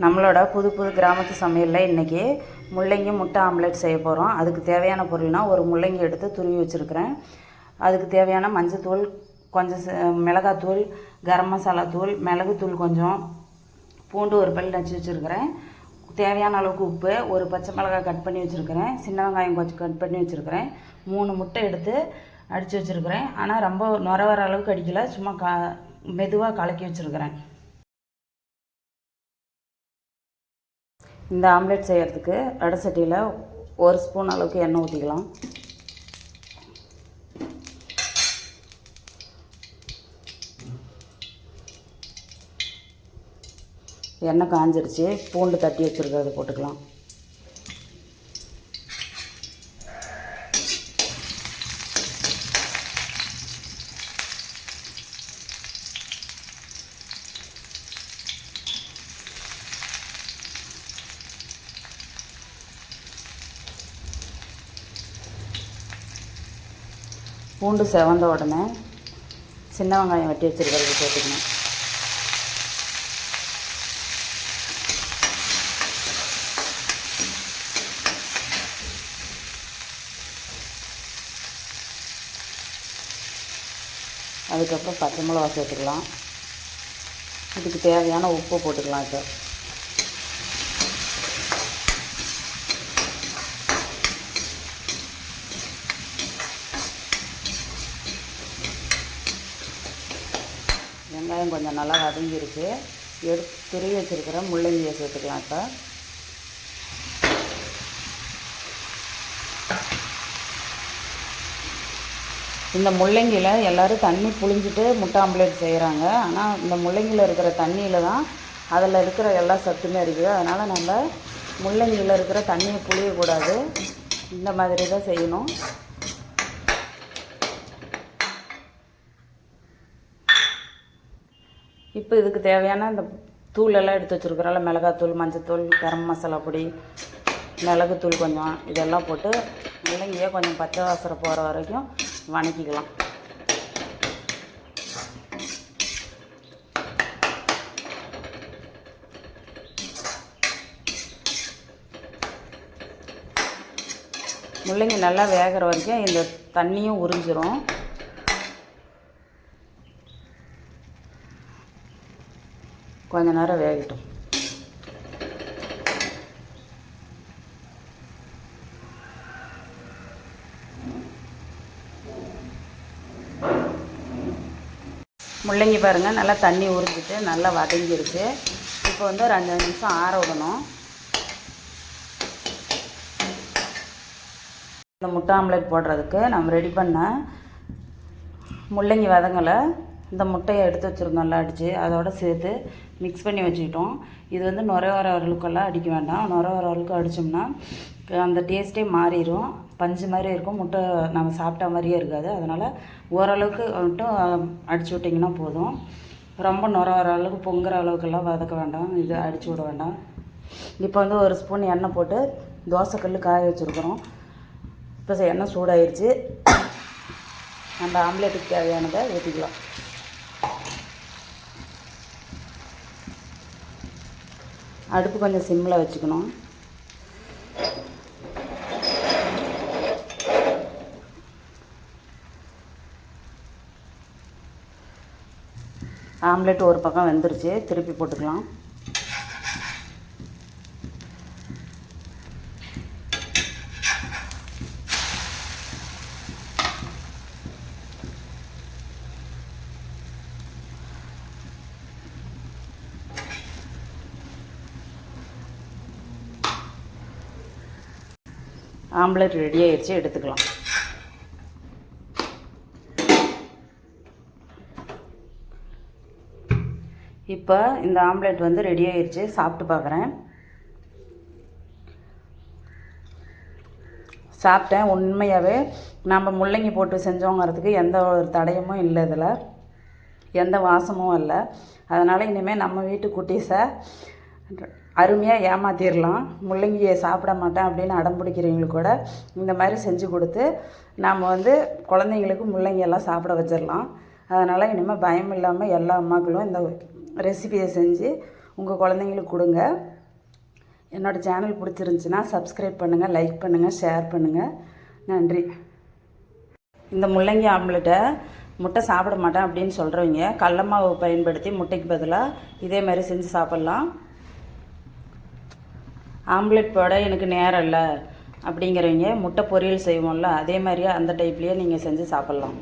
நம்மளோட புது புது கிராமத்து சமையலில் இன்றைக்கி முள்ளங்கி முட்டை ஆம்லெட் செய்ய போகிறோம் அதுக்கு தேவையான பொருள்னால் ஒரு முள்ளங்கி எடுத்து துருவி வச்சுருக்கிறேன். அதுக்கு தேவையான மஞ்சத்தூள் கொஞ்சம் ச- மிளகாத்தூள் கரம் மசாலா தூள் மிளகுத்தூள் கொஞ்சம் பூண்டு ஒரு பல் நச்சு வச்சுருக்கிறேன். தேவையான அளவுக்கு உப்பு ஒரு பச்சை மிளகாய் கட் பண்ணி வச்சுருக்கிறேன். சின்ன வெங்காயம் கொஞ்சம் கட் பண்ணி வச்சுருக்கிறேன். மூணு முட்டை எடுத்து அடித்து வச்சுருக்கிறேன். ஆனால் ரொம்ப நுர வர அளவுக்கு அடிக்கலை. சும்மா கா மெதுவாக கலக்கி வச்சுருக்கிறேன். இந்த ஆம்லெட் செய்கிறதுக்கு அடை சட்டியில் ஒரு ஸ்பூன் அளவுக்கு எண்ணெய் ஊற்றிக்கலாம் எண்ணெய் காஞ்சிருச்சு. பூண்டு தட்டி வச்சுருக்கிறத போட்டுக்கலாம். பூண்டு செவந்த உடனே சின்ன வெங்காயம் வெட்டி வச்சுருக்கிறது போட்டுக்கணும் அதுக்கப்புறம் பச்சை மிளகா சேர்த்துக்கலாம். இதுக்கு தேவையான உப்பு போட்டுக்கலாம் இப்போ. வெங்காயம் கொஞ்சம் நல்லா வதங்கிருச்சு. எடுத்து துருவி வச்சுருக்கிற முள்ளங்கியை சேர்த்துக்கலாம் இப்போ. இந்த முள்ளங்கியில் எல்லோரும் தண்ணி புழிஞ்சிட்டு முட்டை ஆம்லேட் செய்கிறாங்க ஆனால் இந்த முள்ளங்கியில் இருக்கிற தண்ணியில் தான் அதில் இருக்கிற எல்லா சத்துமே இருக்குது. அதனால் நம்ம முள்ளங்கியில் இருக்கிற தண்ணியை புழியக்கூடாது. இந்த மாதிரி தான் செய்யணும். இப்போ இதுக்கு தேவையான இந்த தூள் எல்லாம் எடுத்து வச்சுருக்குறோம்ல மிளகாத்தூள் மஞ்சத்தூள் கரம் மசாலா பொடி மிளகுத்தூள் கொஞ்சம் இதெல்லாம் போட்டு முள்ளங்கியை கொஞ்சம் பச்சை வாசனை போகிற வரைக்கும் வணக்கிக்கலாம். முள்ளங்கி நல்லா வேகிற வரைக்கும் இந்த தண்ணியும் உறிஞ்சிரும். கொஞ்ச நேரம் வேகட்டும். முள்ளங்கி பாருங்கள் நல்லா தண்ணி உறிஞ்சிட்டு நல்லா வதங்கிருச்சு இப்போ வந்து ஒரு அஞ்சு நிமிஷம் ஆற விடணும். இந்த முட்டை ஆம்லேட் போடுறதுக்கு நம்ம ரெடி பண்ண முள்ளங்கி வதங்கலை. இந்த முட்டையை எடுத்து வச்சுருந்தோம்ல அடித்து அதோட சேர்த்து மிக்ஸ் பண்ணி வச்சுக்கிட்டோம். இது வந்து நுர வர அளவுக்கெல்லாம் அடிக்க வேண்டாம். நுர வர அளவுக்கு அடித்தோம்னா அந்த டேஸ்ட்டே மாறிடும் பஞ்சு மாதிரியே இருக்கும். முட்டை நம்ம சாப்பிட்ட மாதிரியே இருக்காது. அதனால் ஓரளவுக்கு மட்டும் அடிச்சு விட்டிங்கன்னா போதும். ரொம்ப நுர வர அளவுக்கு பொங்குற அளவுக்கெல்லாம் வதக்க வேண்டாம். இது அடிச்சு விட வேண்டாம். இப்போ வந்து ஒரு ஸ்பூன் எண்ணெய் போட்டு தோசைக்கல் காய வச்சுருக்குறோம். இப்போ எண்ணெய் சூடாயிருச்சு. நம்ம ஆம்லேட்டுக்கு தேவையானதை ஊற்றிக்கலாம் அடுப்பு கொஞ்சம் சிம்மில் வச்சுக்கணும். ஆம்லெட் ஒரு பக்கம் வெந்துருச்சு திருப்பி போட்டுக்கலாம். ஆம்லெட் ரெடி ஆயிடுச்சு எடுத்துக்கலாம். இப்போ இந்த ஆம்லெட் வந்து ரெடி ஆயிடுச்சு சாப்பிட்டு பார்க்குறேன் சாப்பிட்டேன் உண்மையாகவே நம்ம முள்ளங்கி போட்டு செஞ்சோங்கிறதுக்கு எந்த ஒரு தடயமும் இல்லை இதில். எந்த வாசமும் இல்லை. அதனால் இனிமேல் நம்ம வீட்டு குட்டீஸை அருமையாக ஏமாத்திடலாம் முள்ளங்கியை சாப்பிட மாட்டேன் அப்படின்னு அடம் பிடிக்கிறவங்களுக்கு கூட இந்த மாதிரி செஞ்சு கொடுத்து நாம் வந்து குழந்தைங்களுக்கு முள்ளங்கியெல்லாம் சாப்பிட வச்சிடலாம் அதனால் இனிமேல் பயம் இல்லாமல் எல்லா அம்மாக்களும் இந்த ரெசிபியை செஞ்சு உங்கள் குழந்தைங்களுக்கு கொடுங்க. என்னோடய சேனல் பிடிச்சிருந்துச்சின்னா சப்ஸ்கிரைப் பண்ணுங்கள் லைக் பண்ணுங்கள் ஷேர் பண்ணுங்கள் நன்றி. இந்த முள்ளங்கி ஆம்லெட்டை முட்டை சாப்பிட மாட்டேன் அப்படின்னு சொல்கிறவங்க கடல மாவு பயன்படுத்தி முட்டைக்கு பதிலாக இதே மாதிரி செஞ்சு சாப்பிட்லாம். ஆம்லெட் போட எனக்கு நேரம் இல்லை அப்படிங்கிறவங்க முட்டை பொரியல் செய்வோம்ல அதே மாதிரியே அந்த டைப்லேயே நீங்கள் செஞ்சு சாப்பிட்லாம்.